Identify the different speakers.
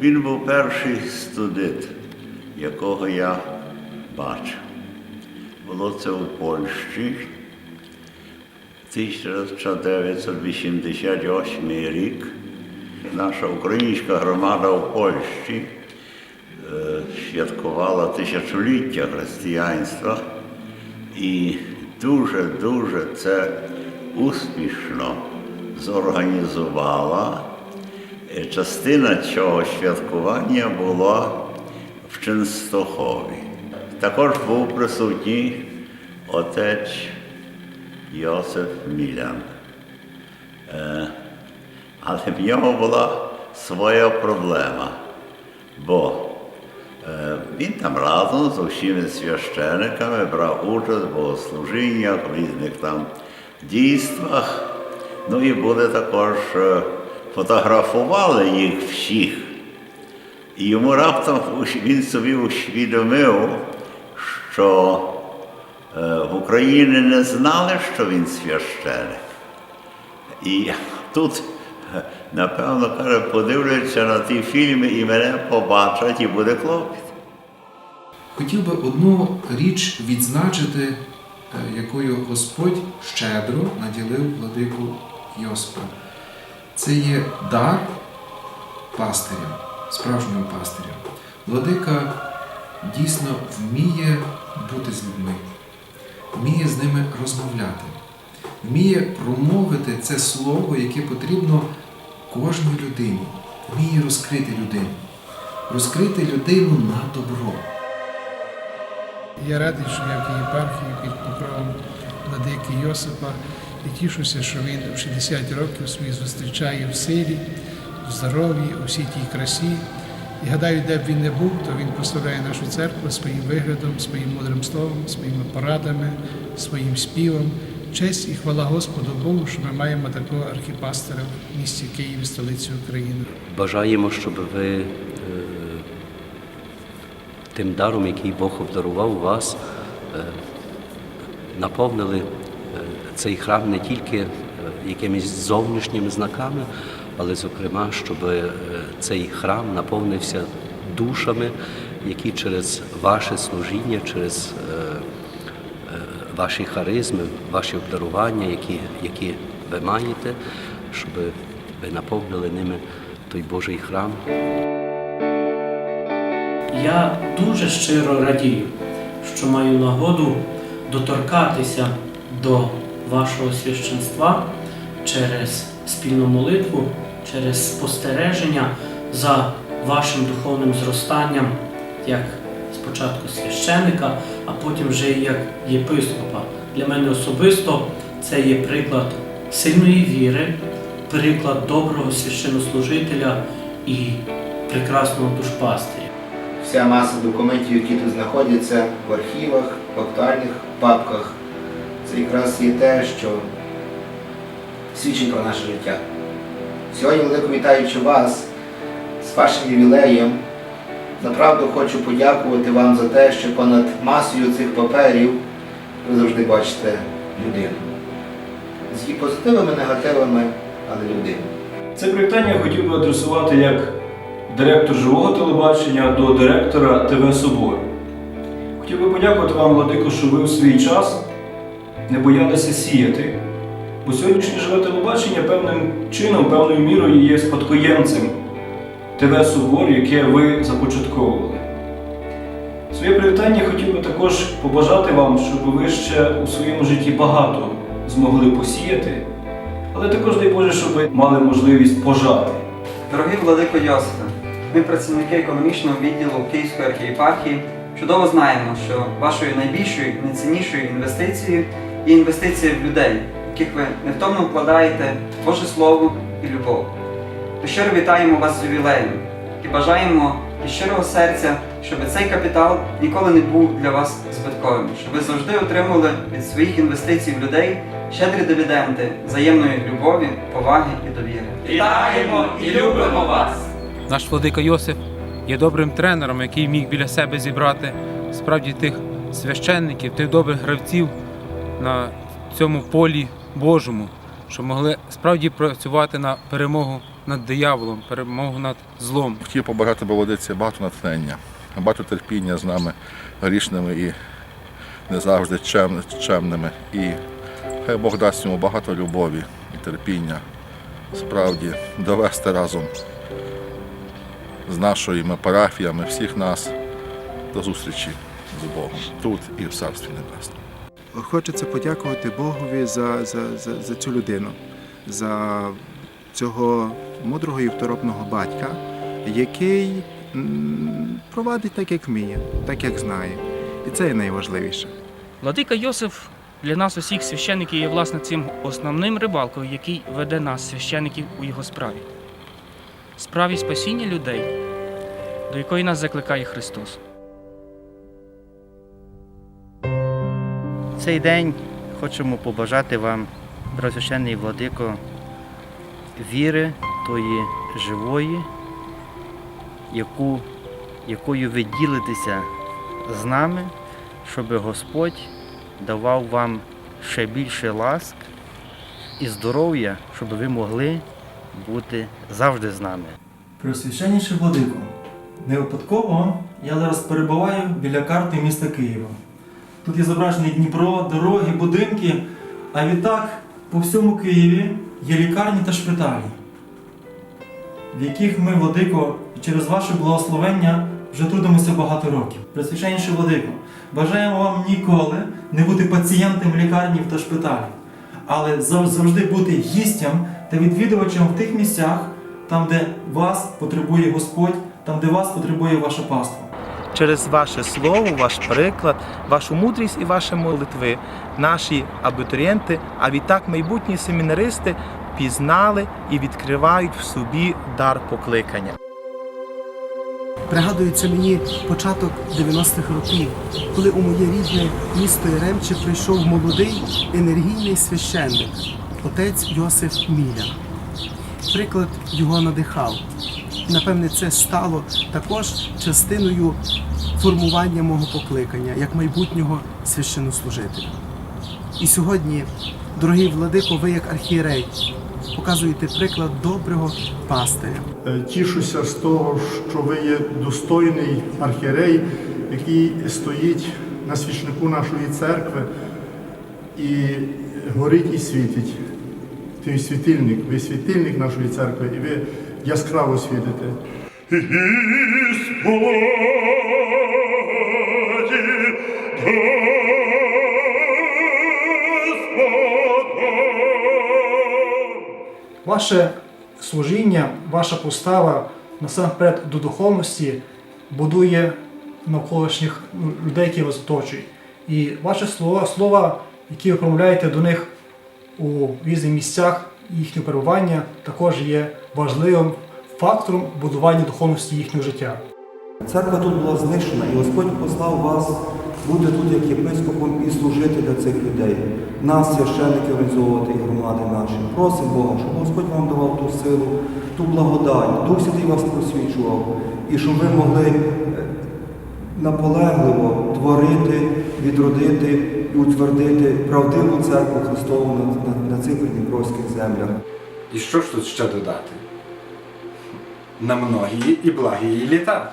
Speaker 1: Він був перший студент, якого я бачив. Було це у Польщі. 1988 рік. Наша українська громада у Польщі е, святкувала тисячоліття християнства і дуже-дуже це успішно зорганізувала. Частина цього святкування була в Ченстохові. Також був присутній отець Йосиф Мілян. Е, Але в нього була своя проблема, бо е, він там разом з усіма священиками брав участь в богослужіннях, в різних там дійствах. Ну і були також е, фотографували їх всіх. І йому раптом він собі усвідомив, що е, в Україні не знали, що він священик. І тут, е, напевно, каже, подивляться на ті фільми і мене побачать, і буде клопіт.
Speaker 2: Хотів би одну річ відзначити, е, якою Господь щедро наділив владику Йосипа. Це є дар пастиря, справжнього пастиря. Владика дійсно вміє бути з людьми, вміє з ними розмовляти, вміє промовити це слово, яке потрібно кожній людині, вміє розкрити людину, розкрити людину на добро.
Speaker 3: Я радий, що я в єпархії під покровом владики Йосипа і тішуся, що він в 60 років своїх зустрічає в силі, в здоров'ї, у всій тій красі. І гадаю, де б він не був, то він прославляє нашу церкву своїм виглядом, своїм мудрим словом, своїми порадами, своїм співом. Честь і хвала Господу Богу, що ми маємо такого архіпастера в місті Києві, столиці України.
Speaker 4: Бажаємо, щоб ви е, тим даром, який Бог обдарував вас, е, наповнили цей храм не тільки е, якимись зовнішніми знаками, але, зокрема, щоб е, цей храм наповнився душами, які через ваше служіння, через е, ваші харизми, ваші обдарування, які, які ви маєте, щоб ви наповнили ними той Божий храм.
Speaker 5: Я дуже щиро радію, що маю нагоду доторкатися до вашого священства через спільну молитву, через спостереження за вашим духовним зростанням, як спочатку священика, а потім вже як єпископа. Для мене особисто це є приклад сильної віри, приклад доброго священнослужителя і прекрасного душпастиря.
Speaker 6: Вся маса документів, які тут знаходяться в архівах, в актуальних папках, це якраз є те, що свідчить про наше життя. Сьогодні, велико вітаючи вас з вашим ювілеєм, направду хочу подякувати вам за те, що понад масою цих паперів ви завжди бачите людину. З її позитивами, негативами, але людину.
Speaker 7: Це привітання хотів би адресувати як директор живого телебачення до директора ТВ Собор. Хотів би подякувати вам, Владико, що ви в свій час не боялися сіяти, бо сьогоднішнє живе телебачення певним чином, певною мірою є спадкоємцем ТВ Собор, яке ви започатковували. Своє привітання хотів би також побажати вам, щоб ви ще у своєму житті багато змогли посіяти, але також дай Боже, щоб ви мали можливість пожати.
Speaker 8: Дорогий владико Йосифе, ми, працівники економічного відділу Київської архієпархії, чудово знаємо, що вашою найбільшою, і найціннішою інвестицією є інвестиція в людей, в яких ви невтомно вкладаєте Боже Слово і любов. Ми щиро вітаємо вас з ювілеєм і бажаємо від щирого серця, щоб цей капітал ніколи не був для вас збитковим, щоб ви завжди отримували від своїх інвестицій в людей щедрі дивіденди взаємної любові, поваги і довіри.
Speaker 5: Вітаємо і любимо вас!
Speaker 9: Наш владика Йосип є добрим тренером, який міг біля себе зібрати справді тих священників, тих добрих гравців на цьому полі Божому, що могли справді працювати на перемогу
Speaker 2: над дияволом, перемогу над злом.
Speaker 10: Хотів побажати молодиці багато натхнення, багато терпіння з нами грішними і не завжди чемними. І хай Бог дасть йому багато любові і терпіння, справді довести разом з нашими парафіями всіх нас до зустрічі з Богом тут і в Царстві Небесному.
Speaker 11: Хочеться подякувати Богові за, за, за, за цю людину, за цього мудрого і второпного батька, який провадить так, як вміє, так, як знає. І це є найважливіше.
Speaker 12: Владика Йосиф для нас усіх священиків є власне цим основним рибалкою, який веде нас, священиків, у його справі. Справі спасіння людей, до якої нас закликає Христос.
Speaker 13: Цей день хочемо побажати вам, Преосвященний Владико, віри тої живої, яку, якою ви ділитеся з нами, щоб Господь давав вам ще більше ласк і здоров'я, щоб ви могли бути завжди з нами.
Speaker 14: Преосвященніший владико, не випадково я зараз перебуваю біля карти міста Києва. Тут є зображений Дніпро, дороги, будинки, а відтак по всьому Києві є лікарні та шпиталі, в яких ми, владико, через ваше благословення вже трудимося багато років. Преосвященніший владико, бажаємо вам ніколи не бути пацієнтом лікарні та шпиталів, але завжди бути гістям та відвідувачем в тих місцях, там, де вас потребує Господь, там, де вас потребує ваша паства.
Speaker 3: Через ваше слово, ваш приклад, вашу мудрість і ваші молитви, наші абітурієнти, а відтак майбутні семінаристи пізнали і відкривають в собі дар покликання.
Speaker 15: Пригадується мені початок 90-х років, коли у моє рідне місто Яремче прийшов молодий енергійний священник, отець Йосиф Міля. Приклад його надихав. Напевне, це стало також частиною формування мого покликання як майбутнього священнослужителя. І сьогодні, дорогий владико, ви як архієрей показуєте приклад доброго пастиря.
Speaker 16: Е, Тішуся з того, що ви є достойний архієрей, який стоїть на свічнику нашої церкви і горить і світить. Той світильник, ви світильник нашої церкви, і ви яскраво світите.
Speaker 14: Ваше служіння, ваша постава насамперед до духовності будує навколишніх людей, які вас оточують. І ваші слова, слова, які ви промовляєте до них у різних місцях їхнього перебування, також є важливим фактором будування духовності їхнього життя.
Speaker 17: Церква тут була знищена, і Господь послав вас бути тут як єпископом і служити для цих людей. Нас, священники, організовувати і громади наші. Просимо Бога, щоб Господь вам давав ту силу, ту благодать, Дух Святий вас просвічував, і щоб ви могли е, наполегливо творити, відродити і утвердити правдиву церкву Христову на, на, на цих придніпровських землях.
Speaker 18: І що ж тут ще додати? На многії і благі літа.